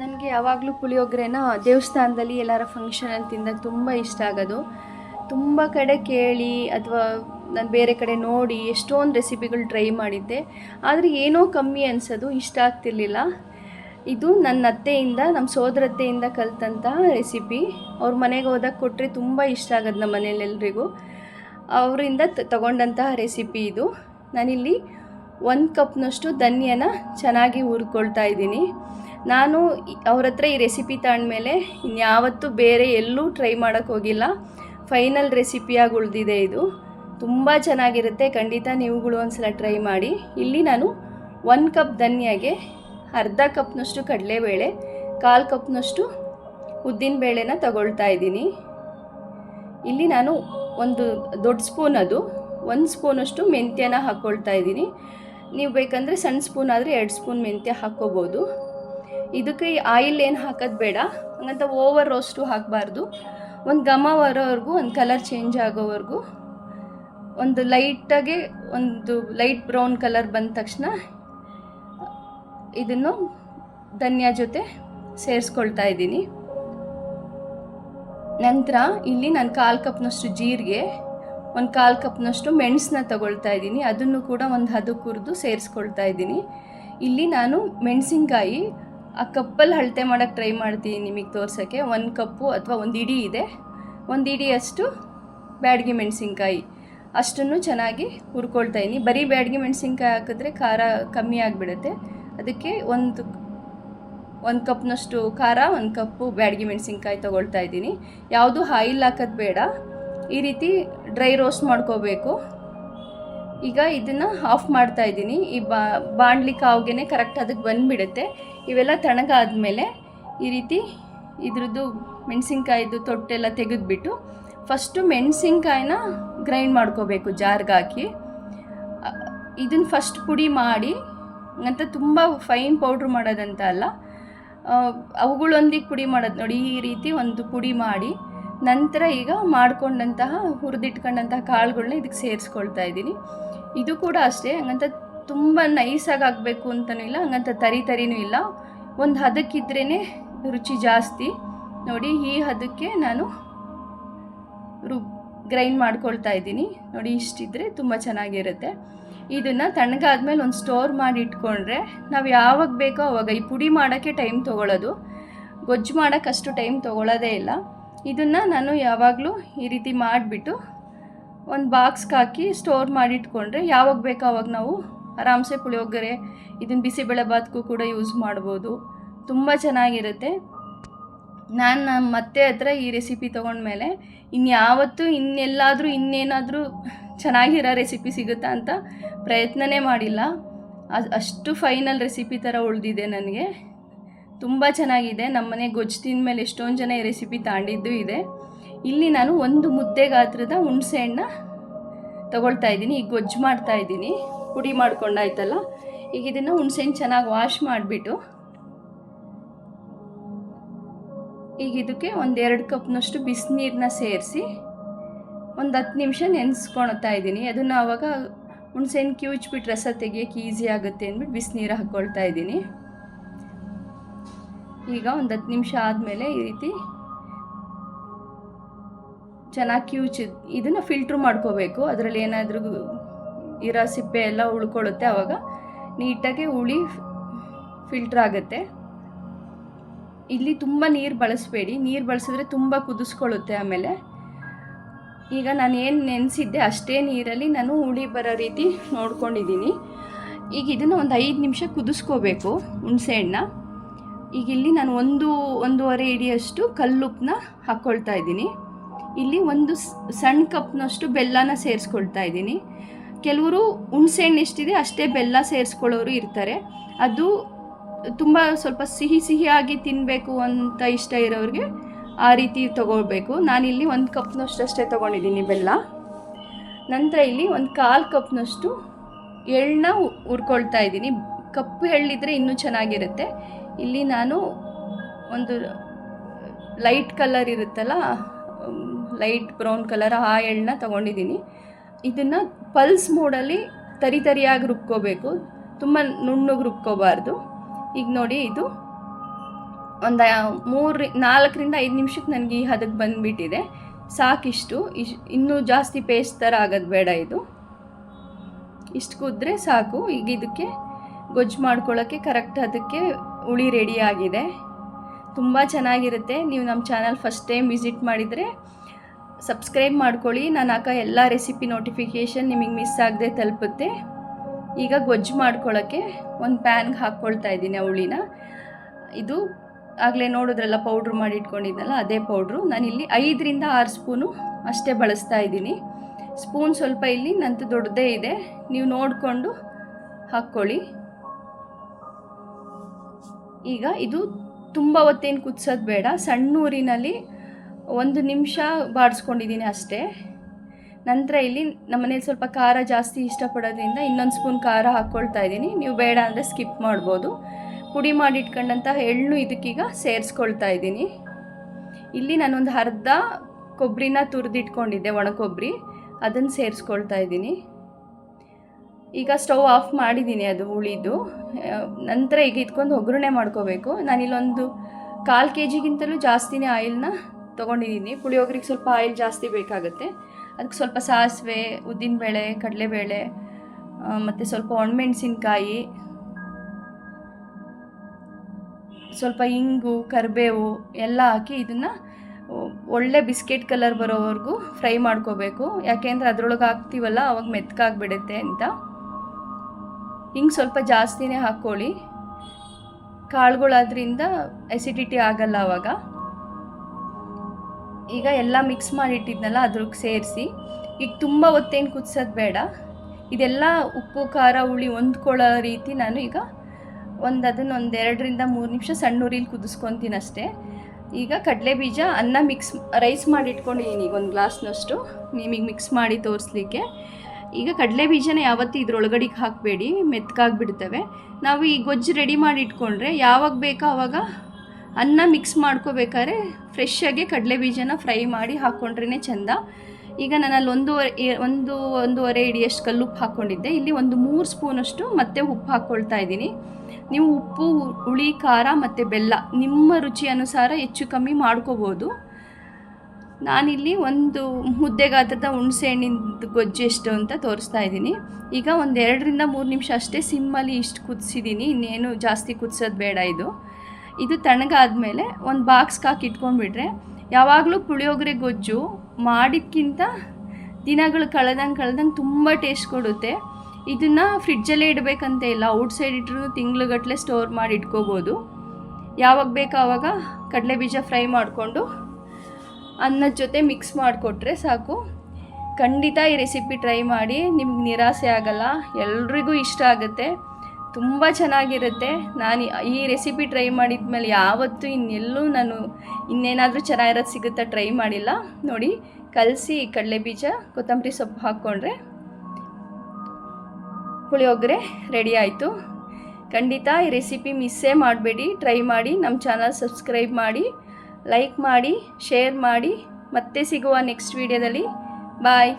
ನನಗೆ ಯಾವಾಗಲೂ ಪುಳಿಯೋಗರೆನ ದೇವಸ್ಥಾನದಲ್ಲಿ ಎಲ್ಲರ ಫಂಕ್ಷನಲ್ಲಿ ತಿಂದಾಗ ತುಂಬ ಇಷ್ಟ ಆಗೋದು. ತುಂಬ ಕಡೆ ಕೇಳಿ ಅಥವಾ ನಾನು ಬೇರೆ ಕಡೆ ನೋಡಿ ಎಷ್ಟೊಂದು ರೆಸಿಪಿಗಳು ಟ್ರೈ ಮಾಡಿದ್ದೆ. ಆದರೆ ಏನೋ ಕಮ್ಮಿ ಅನಿಸೋದು, ಇಷ್ಟ ಆಗ್ತಿರ್ಲಿಲ್ಲ. ಇದು ನನ್ನ ಅತ್ತೆಯಿಂದ, ನಮ್ಮ ಸೋದರತ್ತೆಯಿಂದ ಕಲ್ತಂತಹ ರೆಸಿಪಿ. ಅವ್ರ ಮನೆಗೆ ಹೋದಾಗ ಕೊಟ್ಟರೆ ತುಂಬ ಇಷ್ಟ ಆಗೋದು ನಮ್ಮ ಮನೇಲಿ ಎಲ್ರಿಗೂ. ಅವರಿಂದ ತಗೊಂಡಂತಹ ರೆಸಿಪಿ ಇದು. ನಾನಿಲ್ಲಿ ಒಂದು ಕಪ್ನಷ್ಟು ಧನ್ಯನ ಚೆನ್ನಾಗಿ ಹುರ್ಕೊಳ್ತಾ ಇದ್ದೀನಿ. ನಾನು ಅವ್ರ ಹತ್ರ ಈ ರೆಸಿಪಿ ತಗೊಂಡ್ಮೇಲೆ ಇನ್ಯಾವತ್ತೂ ಬೇರೆ ಎಲ್ಲೂ ಟ್ರೈ ಮಾಡೋಕ್ಕೆ ಹೋಗಿಲ್ಲ. ಫೈನಲ್ ರೆಸಿಪಿಯಾಗಿ ಉಳಿದಿದೆ ಇದು. ತುಂಬ ಚೆನ್ನಾಗಿರುತ್ತೆ. ಖಂಡಿತ ನೀವುಗಳು ಒಂದ್ಸಲ ಟ್ರೈ ಮಾಡಿ. ಇಲ್ಲಿ ನಾನು ಒಂದು ಕಪ್ ಧನ್ಯಾಗೆ ಅರ್ಧ ಕಪ್ನಷ್ಟು ಕಡಲೆಬೇಳೆ, ಕಾಲು ಕಪ್ನಷ್ಟು ಉದ್ದಿನಬೇಳೆನ ತಗೊಳ್ತಾ ಇದ್ದೀನಿ. ಇಲ್ಲಿ ನಾನು ಒಂದು ದೊಡ್ಡ ಸ್ಪೂನ್ ಅದು. ಒಂದು ಸ್ಪೂನಷ್ಟು ಮೆಂತ್ಯನ ಹಾಕ್ಕೊಳ್ತಾ ಇದ್ದೀನಿ. ನೀವು ಬೇಕಂದರೆ ಸಣ್ಣ ಸ್ಪೂನ್ ಆದರೆ ಎರಡು ಸ್ಪೂನ್ ಮೆಂತ್ಯ ಹಾಕ್ಕೋಬೋದು. ಇದಕ್ಕೆ ಆಯಿಲ್ ಏನು ಹಾಕೋದು ಬೇಡ, ಹಂಗಂತ ಓವರ್ ರೋಸ್ಟು ಹಾಕಬಾರ್ದು. ಒಂದು ಘಮ ಬರೋವರೆಗೂ, ಒಂದು ಕಲರ್ ಚೇಂಜ್ ಆಗೋವರೆಗೂ, ಒಂದು ಲೈಟಾಗೆ ಒಂದು ಲೈಟ್ ಬ್ರೌನ್ ಕಲರ್ ಬಂದ ತಕ್ಷಣ ಇದನ್ನು ಧನ್ಯ ಜೊತೆ ಸೇರಿಸ್ಕೊಳ್ತಾ ಇದ್ದೀನಿ. ನಂತರ ಇಲ್ಲಿ ನಾನು ಕಾಲು ಕಪ್ನಷ್ಟು ಜೀರಿಗೆ, ಒಂದು ಕಾಲು ಕಪ್ನಷ್ಟು ಮೆಣಸನ್ನ ತಗೊಳ್ತಾ ಇದ್ದೀನಿ. ಅದನ್ನು ಕೂಡ ಒಂದು ಹದಕ್ಕೆ ಹುರಿದು ಸೇರಿಸ್ಕೊಳ್ತಾ ಇದ್ದೀನಿ. ಇಲ್ಲಿ ನಾನು ಮೆಣಸಿನ್ಕಾಯಿ ಆ ಕಪ್ಪಲ್ಲಿ ಅಳತೆ ಮಾಡೋಕ್ಕೆ ಟ್ರೈ ಮಾಡ್ತೀನಿ ನಿಮಗೆ ತೋರ್ಸೋಕ್ಕೆ. ಒಂದು ಕಪ್ಪು ಅಥವಾ ಒಂದು ಇಡಿ ಇದೆ. ಒಂದು ಇಡಿಯಷ್ಟು ಬ್ಯಾಡಗಿ ಮೆಣಸಿನ್ಕಾಯಿ. ಅಷ್ಟನ್ನು ಚೆನ್ನಾಗಿ ಹುರ್ಕೊಳ್ತಾ ಇದ್ದೀನಿ ಬರೀ ಬ್ಯಾಡಗಿ ಮೆಣಸಿನ್ಕಾಯಿ ಹಾಕಿದ್ರೆ ಖಾರ ಕಮ್ಮಿ ಆಗಿಬಿಡುತ್ತೆ. ಅದಕ್ಕೆ ಒಂದು ಒಂದು ಕಪ್ನಷ್ಟು ಖಾರ, ಒಂದು ಕಪ್ಪು ಬ್ಯಾಡಗಿ ಮೆಣಸಿನ್ಕಾಯಿ ತೊಗೊಳ್ತಾ ಇದ್ದೀನಿ ಯಾವುದು ಆಯಿಲ್ ಹಾಕೋದು ಬೇಡ. ಈ ರೀತಿ ಡ್ರೈ ರೋಸ್ಟ್ ಮಾಡ್ಕೋಬೇಕು. ಈಗ ಇದನ್ನು ಆಫ್ ಮಾಡ್ತಾ ಇದ್ದೀನಿ ಈ ಬಾಣಲಿ ಕಾವ್ಗೆ ಕರೆಕ್ಟ್ ಅದಕ್ಕೆ ಬಂದುಬಿಡುತ್ತೆ. ಇವೆಲ್ಲ ತಣ್ಣಗಾದ್ಮೇಲೆ ಈ ರೀತಿ ಇದ್ರದ್ದು ಮೆಣಸಿನ್ಕಾಯಿದು ತೊಟ್ಟೆಲ್ಲ ತೆಗೆದುಬಿಟ್ಟು ಫಸ್ಟು ಮೆಣಸಿನ್ಕಾಯಿನ ಗ್ರೈಂಡ್ ಮಾಡ್ಕೋಬೇಕು ಜಾರ್ಗಾಕಿ. ಇದನ್ನು ಫಸ್ಟ್ ಪುಡಿ ಮಾಡಿ ಅಂತ ತುಂಬ ಫೈನ್ ಪೌಡ್ರ್ ಮಾಡೋದಂತ ಅಲ್ಲ ಅವುಗಳೊಂದಿಗೆ ಪುಡಿ ಮಾಡೋದು ನೋಡಿ, ಈ ರೀತಿ ಒಂದು ಪುಡಿ ಮಾಡಿ, ನಂತರ ಈಗ ಮಾಡ್ಕೊಂಡಂತಹ ಹುರಿದಿಟ್ಕೊಂಡಂತಹ ಕಾಳುಗಳನ್ನ ಇದಕ್ಕೆ ಸೇರಿಸ್ಕೊಳ್ತಾ ಇದ್ದೀನಿ. ಇದು ಕೂಡ ಅಷ್ಟೇ, ಹಂಗಂತ ತುಂಬ ನೈಸಾಗಿ ಆಗಬೇಕು ಅಂತಲೂ ಇಲ್ಲ, ಹಂಗಂತ ತರಿ ತರಿನೂ ಇಲ್ಲ. ಒಂದು ಹದಕ್ಕಿದ್ರೇ ರುಚಿ ಜಾಸ್ತಿ. ನೋಡಿ, ಈ ಹದಕ್ಕೆ ನಾನು ರುಬ್ ಗ್ರೈಂಡ್ ಮಾಡ್ಕೊಳ್ತಾ ಇದ್ದೀನಿ. ನೋಡಿ, ಇಷ್ಟಿದ್ರೆ ತುಂಬ ಚೆನ್ನಾಗಿರುತ್ತೆ. ಇದನ್ನು ತಣ್ಣಗಾದ್ಮೇಲೆ ಒಂದು ಸ್ಟೋರ್ ಮಾಡಿ ಇಟ್ಕೊಂಡ್ರೆ ನಾವು ಯಾವಾಗ ಬೇಕೋ ಅವಾಗ ಈ ಪುಡಿ ಮಾಡೋಕ್ಕೆ ಟೈಮ್ ತೊಗೊಳ್ಳೋದು ಗೊಜ್ಜು ಮಾಡೋಕ್ಕೆ ಅಷ್ಟು ಟೈಮ್ ತೊಗೊಳ್ಳೋದೇ ಇಲ್ಲ. ಇದನ್ನು ನಾನು ಯಾವಾಗಲೂ ಈ ರೀತಿ ಮಾಡಿಬಿಟ್ಟು ಒಂದು ಬಾಕ್ಸ್ಗೆ ಹಾಕಿ ಸ್ಟೋರ್ ಮಾಡಿಟ್ಕೊಂಡ್ರೆ ಯಾವಾಗ ಬೇಕೋ ಅವಾಗ ನಾವು ಆರಾಮ್ಸೆ ಪುಳಿಯೋಗರೆ ಇದನ್ನು ಬಿಸಿಬೇಳೆಬಾತ್ಗೂ ಕೂಡ ಯೂಸ್ ಮಾಡ್ಬೋದು. ತುಂಬ ಚೆನ್ನಾಗಿರುತ್ತೆ. ನಾನು ನಮ್ಮ ಮತ್ತೆ ಹತ್ರ ಈ ರೆಸಿಪಿ ತೊಗೊಂಡ್ಮೇಲೆ ಇನ್ಯಾವತ್ತೂ ಇನ್ನೆಲ್ಲಾದರೂ ಇನ್ನೇನಾದರೂ ಚೆನ್ನಾಗಿರೋ ರೆಸಿಪಿ ಸಿಗುತ್ತಾ ಅಂತ ಪ್ರಯತ್ನನೇ ಮಾಡಿಲ್ಲ. ಅಷ್ಟು ಫೈನಲ್ ರೆಸಿಪಿ ಥರ ಉಳಿದಿದೆ ನನಗೆ. ತುಂಬ ಚೆನ್ನಾಗಿದೆ. ನಮ್ಮನೆ ಗೊಜ್ಜು ತಿಂದಮೇಲೆ ಎಷ್ಟೊಂದು ಜನ ಈ ರೆಸಿಪಿ ತಾಂಡಿದ್ದು ಇದೆ. ಇಲ್ಲಿ ನಾನು ಒಂದು ಮುದ್ದೆ ಗಾತ್ರದ ಹುಣಸೆ ಹಣ್ಣ ತಗೊಳ್ತಾ ಇದ್ದೀನಿ. ಈಗ ಗೊಜ್ಜು ಮಾಡ್ತಾ ಇದ್ದೀನಿ. ಪುಡಿ ಮಾಡ್ಕೊಂಡಾಯ್ತಲ್ಲ, ಈಗ ಇದನ್ನು ಹುಣಸೇನ್ ಚೆನ್ನಾಗಿ ವಾಶ್ ಮಾಡಿಬಿಟ್ಟು, ಈಗ ಇದಕ್ಕೆ ಒಂದೆರಡು ಕಪ್ನಷ್ಟು ಬಿಸಿನೀರನ್ನ ಸೇರಿಸಿ ಒಂದು ಹತ್ತು ನಿಮಿಷ ನೆನೆಸ್ಕೊಳ್ತಾ ಇದ್ದೀನಿ. ಅದನ್ನು ಆವಾಗ ಹುಣಸೆಹಣ್ಣು ಕಿವುಚ್ಬಿಟ್ಟು ರಸ ತೆಗಿಯೋಕ್ಕೆ ಈಸಿ ಆಗುತ್ತೆ ಅಂದ್ಬಿಟ್ಟು ಬಿಸಿನೀರು ಹಾಕ್ಕೊಳ್ತಾ ಇದ್ದೀನಿ. ಈಗ ಒಂದು ಹತ್ತು ನಿಮಿಷ ಆದಮೇಲೆ ಈ ರೀತಿ ಚೆನ್ನಾಗಿ ಕಿವುಚಿ, ಇದನ್ನು ಫಿಲ್ಟ್ರ್ ಮಾಡ್ಕೋಬೇಕು. ಅದರಲ್ಲಿ ಏನಾದರೂ ಇರೋ ಸಿಪ್ಪೆ ಎಲ್ಲ ಉಳ್ಕೊಳ್ಳುತ್ತೆ. ಆವಾಗ ನೀಟಾಗಿ ಹುಳಿ ಫಿಲ್ಟ್ರ್ ಆಗುತ್ತೆ. ಇಲ್ಲಿ ತುಂಬ ನೀರು ಬಳಸಬೇಡಿ. ನೀರು ಬಳಸಿದ್ರೆ ತುಂಬ ಕುದಿಸ್ಕೊಳ್ಳುತ್ತೆ ಆಮೇಲೆ. ಈಗ ನಾನು ಏನು ನೆನೆಸಿದ್ದೆ, ಅಷ್ಟೇ ನೀರಲ್ಲಿ ನಾನು ಹುಳಿ ಬರೋ ರೀತಿ ನೋಡ್ಕೊಂಡಿದ್ದೀನಿ. ಈಗ ಇದನ್ನು ಒಂದು ಐದು ನಿಮಿಷ ಕುದಿಸ್ಕೋಬೇಕು ಹುಣಸೆ ಹಣ್ಣ. ಈಗ ಇಲ್ಲಿ ನಾನು ಒಂದು, ಒಂದೂವರೆ ಇಡಿಯಷ್ಟು ಕಲ್ಲುಪ್ಪನ್ನ ಹಾಕ್ಕೊಳ್ತಾ ಇದ್ದೀನಿ. ಇಲ್ಲಿ ಒಂದು ಸಣ್ಣ ಕಪ್ನಷ್ಟು ಬೆಲ್ಲನ ಸೇರಿಸ್ಕೊಳ್ತಾ ಇದ್ದೀನಿ. ಕೆಲವರು ಹುಣಸೆಹಣ್ಣು ಎಷ್ಟಿದೆ ಅಷ್ಟೇ ಬೆಲ್ಲ ಸೇರಿಸ್ಕೊಳ್ಳೋರು ಇರ್ತಾರೆ. ಅದು ತುಂಬ ಸ್ವಲ್ಪ ಸಿಹಿ ಸಿಹಿಯಾಗಿ ತಿನ್ನಬೇಕು ಅಂತ ಇಷ್ಟ ಇರೋರಿಗೆ ಆ ರೀತಿ ತೊಗೊಳ್ಬೇಕು. ನಾನಿಲ್ಲಿ ಒಂದು ಕಪ್ನಷ್ಟು ಅಷ್ಟೇ ತೊಗೊಂಡಿದ್ದೀನಿ ಬೆಲ್ಲ. ನಂತರ ಇಲ್ಲಿ ಒಂದು ಕಾಲು ಕಪ್ನಷ್ಟು ಎಳ್ಳನ್ನ ಹುರ್ಕೊಳ್ತಾ ಇದ್ದೀನಿ. ಕಪ್ಪು ಎಳ್ಳಿದ್ರೆ ಇನ್ನೂ ಚೆನ್ನಾಗಿರುತ್ತೆ. ಇಲ್ಲಿ ನಾನು ಒಂದು ಲೈಟ್ ಕಲರ್ ಇರುತ್ತಲ್ಲ ಲೈಟ್ ಬ್ರೌನ್ ಕಲರ್ ಆ ಎಳ್ಳನ್ನ ತೊಗೊಂಡಿದ್ದೀನಿ. ಇದನ್ನು ಪಲ್ಸ್ ಮೋಡಲ್ಲಿ ತರಿ ತರಿಯಾಗಿ ರುಬ್ಕೋಬೇಕು. ತುಂಬ ನುಣ್ಣಗೆ ರುಬ್ಕೋಬಾರ್ದು. ಈಗ ನೋಡಿ ಇದು ಒಂದು ಮೂರು ನಾಲ್ಕರಿಂದ ಐದು ನಿಮಿಷಕ್ಕೆ ನನಗೆ ಈ ಹದಕ್ಕೆ ಬಂದುಬಿಟ್ಟಿದೆ. ಸಾಕಿಷ್ಟು. ಇಶ್, ಇನ್ನೂ ಜಾಸ್ತಿ ಪೇಸ್ಟ್ ಥರ ಆಗೋದು ಬೇಡ ಇದು. ಇಷ್ಟು ಕುದ್ರೆ ಸಾಕು. ಈಗ ಇದಕ್ಕೆ ಗೊಜ್ಜು ಮಾಡ್ಕೊಳ್ಳೋಕ್ಕೆ ಕರೆಕ್ಟ್ ಅದಕ್ಕೆ ಹುಳಿ ಆಗಿದೆ. ತುಂಬ ಚೆನ್ನಾಗಿರುತ್ತೆ. ನೀವು ನಮ್ಮ ಚಾನಲ್ ಫಸ್ಟ್ ಟೈಮ್ ವಿಸಿಟ್ ಮಾಡಿದರೆ ಸಬ್ಸ್ಕ್ರೈಬ್ ಮಾಡ್ಕೊಳ್ಳಿ. ನಾನು ಹಾಕೋ ಎಲ್ಲ ರೆಸಿಪಿ ನೋಟಿಫಿಕೇಷನ್ ನಿಮಗೆ ಮಿಸ್ ಆಗದೆ ತಲುಪುತ್ತೆ. ಈಗ ಗೊಜ್ಜು ಮಾಡ್ಕೊಳ್ಳೋಕ್ಕೆ ಒಂದು ಪ್ಯಾನ್ಗೆ ಹಾಕ್ಕೊಳ್ತಾ ಇದ್ದೀನಿ ಅವಳಿನ ಇದು ಆಗಲೇ ನೋಡಿದ್ರಲ್ಲ ಪೌಡ್ರ್ ಮಾಡಿ ಇಟ್ಕೊಂಡಿದ್ನಲ್ಲ, ಅದೇ ಪೌಡ್ರು ನಾನಿಲ್ಲಿ ಐದರಿಂದ ಆರು ಸ್ಪೂನು ಅಷ್ಟೇ ಬಳಸ್ತಾ ಇದ್ದೀನಿ. ಸ್ಪೂನ್ ಸ್ವಲ್ಪ ಇಲ್ಲಿ ನಂತು ದೊಡ್ಡದೇ ಇದೆ. ನೀವು ನೋಡಿಕೊಂಡು ಹಾಕ್ಕೊಳ್ಳಿ. ಈಗ ಇದು ತುಂಬ ಹೊತ್ತೇನು ಕುದಿಸೋದು ಬೇಡ. ಸಣ್ಣ ಊರಿನಲ್ಲಿ ಒಂದು ನಿಮಿಷ ಬಾಡಿಸ್ಕೊಂಡಿದ್ದೀನಿ ಅಷ್ಟೇ. ನಂತರ ಇಲ್ಲಿ ನಮ್ಮನೇಲಿ ಸ್ವಲ್ಪ ಖಾರ ಜಾಸ್ತಿ ಇಷ್ಟಪಡೋದ್ರಿಂದ ಇನ್ನೊಂದು ಸ್ಪೂನ್ ಖಾರ ಹಾಕ್ಕೊಳ್ತಾ ಇದ್ದೀನಿ. ನೀವು ಬೇಡ ಅಂದರೆ ಸ್ಕಿಪ್ ಮಾಡ್ಬೋದು. ಪುಡಿ ಮಾಡಿಟ್ಕೊಂಡಂಥ ಎಳ್ಳು ಇದಕ್ಕೀಗ ಸೇರಿಸ್ಕೊಳ್ತಾ ಇದ್ದೀನಿ. ಇಲ್ಲಿ ನಾನೊಂದು ಅರ್ಧ ಕೊಬ್ಬರಿನ ತುರಿದಿಟ್ಕೊಂಡಿದ್ದೆ ಒಣ ಕೊಬ್ಬರಿ ಅದನ್ನು ಸೇರಿಸ್ಕೊಳ್ತಾ ಇದ್ದೀನಿ. ಈಗ ಸ್ಟವ್ ಆಫ್ ಮಾಡಿದ್ದೀನಿ ಅದು ಉಳಿದು ನಂತರ ಈಗ ಇದ್ಕೊಂಡು ಒಗ್ಗರಣೆ ಮಾಡ್ಕೋಬೇಕು. ನಾನಿಲ್ಲೊಂದು ಕಾಲು ಕೆ ಜಿಗಿಂತಲೂ ಜಾಸ್ತಿನೇ ಆಯಿಲ್ನ ತೊಗೊಂಡಿದ್ದೀನಿ ಪುಳಿಯೋಗ್ರಿಗೆ ಸ್ವಲ್ಪ ಆಯಿಲ್ ಜಾಸ್ತಿ ಬೇಕಾಗುತ್ತೆ. ಅದಕ್ಕೆ ಸ್ವಲ್ಪ ಸಾಸಿವೆ, ಉದ್ದಿನಬೇಳೆ, ಕಡಲೆಬೇಳೆ ಮತ್ತು ಸ್ವಲ್ಪ ಒಣಮೆಣಸಿನ್ಕಾಯಿ, ಸ್ವಲ್ಪ ಇಂಗು, ಕರಿಬೇವು ಎಲ್ಲ ಹಾಕಿ ಇದನ್ನು ಒಳ್ಳೆ ಬಿಸ್ಕೆಟ್ ಕಲರ್ ಬರೋವರೆಗೂ ಫ್ರೈ ಮಾಡ್ಕೋಬೇಕು. ಯಾಕೆಂದರೆ ಅದರೊಳಗೆ ಹಾಕ್ತೀವಲ್ಲ, ಅವಾಗ ಮೆತ್ಕಾಗ್ಬಿಡುತ್ತೆ ಅಂತ. ಹಿಂಗೆ ಸ್ವಲ್ಪ ಜಾಸ್ತಿನೇ ಹಾಕ್ಕೊಳ್ಳಿ. ಕಾಳುಗಳಾದ್ರಿಂದ ಎಸಿಡಿಟಿ ಆಗಲ್ಲ ಅವಾಗ. ಈಗ ಎಲ್ಲ ಮಿಕ್ಸ್ ಮಾಡಿಟ್ಟಿದ್ನಲ್ಲ ಅದ್ರಿಗೆ ಸೇರಿಸಿ. ಈಗ ತುಂಬ ಹೊತ್ತೇನು ಕುದಿಸೋದು ಬೇಡ. ಇದೆಲ್ಲ ಉಪ್ಪು, ಖಾರ, ಹುಳಿ ಹೊಂದ್ಕೊಳ್ಳೋ ರೀತಿ ನಾನು ಈಗ ಒಂದು ಅದನ್ನು ಒಂದು ಎರಡರಿಂದ ಮೂರು ನಿಮಿಷ ಸಣ್ಣ ಉರಿಲಿ ಕುದಿಸ್ಕೊತೀನಿ ಅಷ್ಟೇ. ಈಗ ಕಡಲೆ ಬೀಜ, ಅನ್ನ ಮಿಕ್ಸ್ ರೈಸ್ ಮಾಡಿ ಇಟ್ಕೊಂಡಿದ್ದೀನಿ ಈಗ ಒಂದು ಗ್ಲಾಸ್ನಷ್ಟು. ನಿಮಗೆ ಮಿಕ್ಸ್ ಮಾಡಿ ತೋರಿಸ್ಲಿಕ್ಕೆ. ಈಗ ಕಡಲೆ ಬೀಜನ ಯಾವತ್ತೂ ಇದ್ರೊಳಗಡೆಗೆ ಹಾಕಬೇಡಿ ಮೆತ್ಕಾಗ್ಬಿಡ್ತವೆ ನಾವು ಈ ಗೊಜ್ಜು ರೆಡಿ ಮಾಡಿ ಇಟ್ಕೊಂಡ್ರೆ ಯಾವಾಗ ಬೇಕೋ ಆವಾಗ ಅನ್ನ ಮಿಕ್ಸ್ ಮಾಡ್ಕೋಬೇಕಾದ್ರೆ ಫ್ರೆಶ್ಶಾಗಿ ಕಡಲೆ ಬೀಜನ ಫ್ರೈ ಮಾಡಿ ಹಾಕ್ಕೊಂಡ್ರೇ ಚೆಂದ. ಈಗ ನಾನು ಅಲ್ಲಿ ಒಂದೂವರೆ ಒಂದು, ಒಂದೂವರೆ ಇಡಿಯಷ್ಟು ಕಲ್ಲು ಉಪ್ಪು ಹಾಕ್ಕೊಂಡಿದ್ದೆ ಇಲ್ಲಿ ಒಂದು ಮೂರು ಸ್ಪೂನಷ್ಟು ಮತ್ತೆ ಉಪ್ಪು ಹಾಕ್ಕೊಳ್ತಾ ಇದ್ದೀನಿ. ನೀವು ಉಪ್ಪು, ಹುಳಿ, ಖಾರ ಮತ್ತು ಬೆಲ್ಲ ನಿಮ್ಮ ರುಚಿ ಅನುಸಾರ ಹೆಚ್ಚು ಕಮ್ಮಿ ಮಾಡ್ಕೋಬೋದು. ನಾನಿಲ್ಲಿ ಒಂದು ಮುದ್ದೆ ಗಾತ್ರದ ಹುಣಸೆ ಹಣ್ಣಿಂದು ಗೊಜ್ಜು ಎಷ್ಟು ಅಂತ ತೋರಿಸ್ತಾ ಇದ್ದೀನಿ. ಈಗ ಒಂದು ಎರಡರಿಂದ ಮೂರು ನಿಮಿಷ ಅಷ್ಟೇ ಸಿಮ್ಮಲ್ಲಿ ಇಷ್ಟು ಕುದಿಸಿದ್ದೀನಿ. ಇನ್ನೇನು ಜಾಸ್ತಿ ಕುದಿಸೋದು ಬೇಡ ಇದು. ಇದು ತಣ್ಣಗಾದಮೇಲೆ ಒಂದು ಬಾಕ್ಸ್ಗೆ ಹಾಕಿ ಇಟ್ಕೊಂಡ್ಬಿಟ್ರೆ ಯಾವಾಗಲೂ ಪುಳಿಯೋಗರೆ ಗೊಜ್ಜು ಮಾಡಿದ್ಕಿಂತ ದಿನಗಳು ಕಳೆದಂಗೆ ಕಳೆದಂಗೆ ತುಂಬ ಟೇಸ್ಟ್ ಕೊಡುತ್ತೆ. ಇದನ್ನು ಫ್ರಿಡ್ಜಲ್ಲೇ ಇಡಬೇಕಂತ ಇಲ್ಲ ಔಟ್ಸೈಡ್ ಇಟ್ಟರು ತಿಂಗ್ಳುಗಟ್ಟಲೆ ಸ್ಟೋರ್ ಮಾಡಿ ಇಟ್ಕೋಬೋದು. ಯಾವಾಗ ಬೇಕೋ ಆವಾಗ ಕಡಲೆ ಬೀಜ ಫ್ರೈ ಮಾಡಿಕೊಂಡು ಅನ್ನದ ಜೊತೆ ಮಿಕ್ಸ್ ಮಾಡಿಕೊಟ್ರೆ ಸಾಕು. ಖಂಡಿತ ಈ ರೆಸಿಪಿ ಟ್ರೈ ಮಾಡಿ, ನಿಮ್ಗೆ ನಿರಾಸೆ ಆಗಲ್ಲ, ಎಲ್ರಿಗೂ ಇಷ್ಟ ಆಗುತ್ತೆ. ತುಂಬ ಚೆನ್ನಾಗಿರುತ್ತೆ. ನಾನು ಈ ರೆಸಿಪಿ ಟ್ರೈ ಮಾಡಿದ ಮೇಲೆ ಯಾವತ್ತೂ ಇನ್ನೆಲ್ಲೂ ನಾನು ಇನ್ನೇನಾದರೂ ಚೆನ್ನಾಗಿರೋದು ಸಿಗುತ್ತಾ ಟ್ರೈ ಮಾಡಿಲ್ಲ. ನೋಡಿ, ಕಲಸಿ ಕಡಲೆ ಬೀಜ ಕೊತ್ತಂಬರಿ ಸೊಪ್ಪು ಹಾಕ್ಕೊಂಡ್ರೆ ಪುಳಿಯೋಗರೆ ರೆಡಿ ಆಯಿತು. ಖಂಡಿತ ಈ ರೆಸಿಪಿ ಮಿಸ್ಸೇ ಮಾಡಬೇಡಿ. ಟ್ರೈ ಮಾಡಿ, ನಮ್ಮ ಚಾನಲ್ ಸಬ್ಸ್ಕ್ರೈಬ್ ಮಾಡಿ ಲೈಕ್ ಮಾಡಿ ಶೇರ್ ಮಾಡಿ. ಮತ್ತೆ ಸಿಗುವ ನೆಕ್ಸ್ಟ್ ವೀಡಿಯೋದಲ್ಲಿ ಬಾಯ್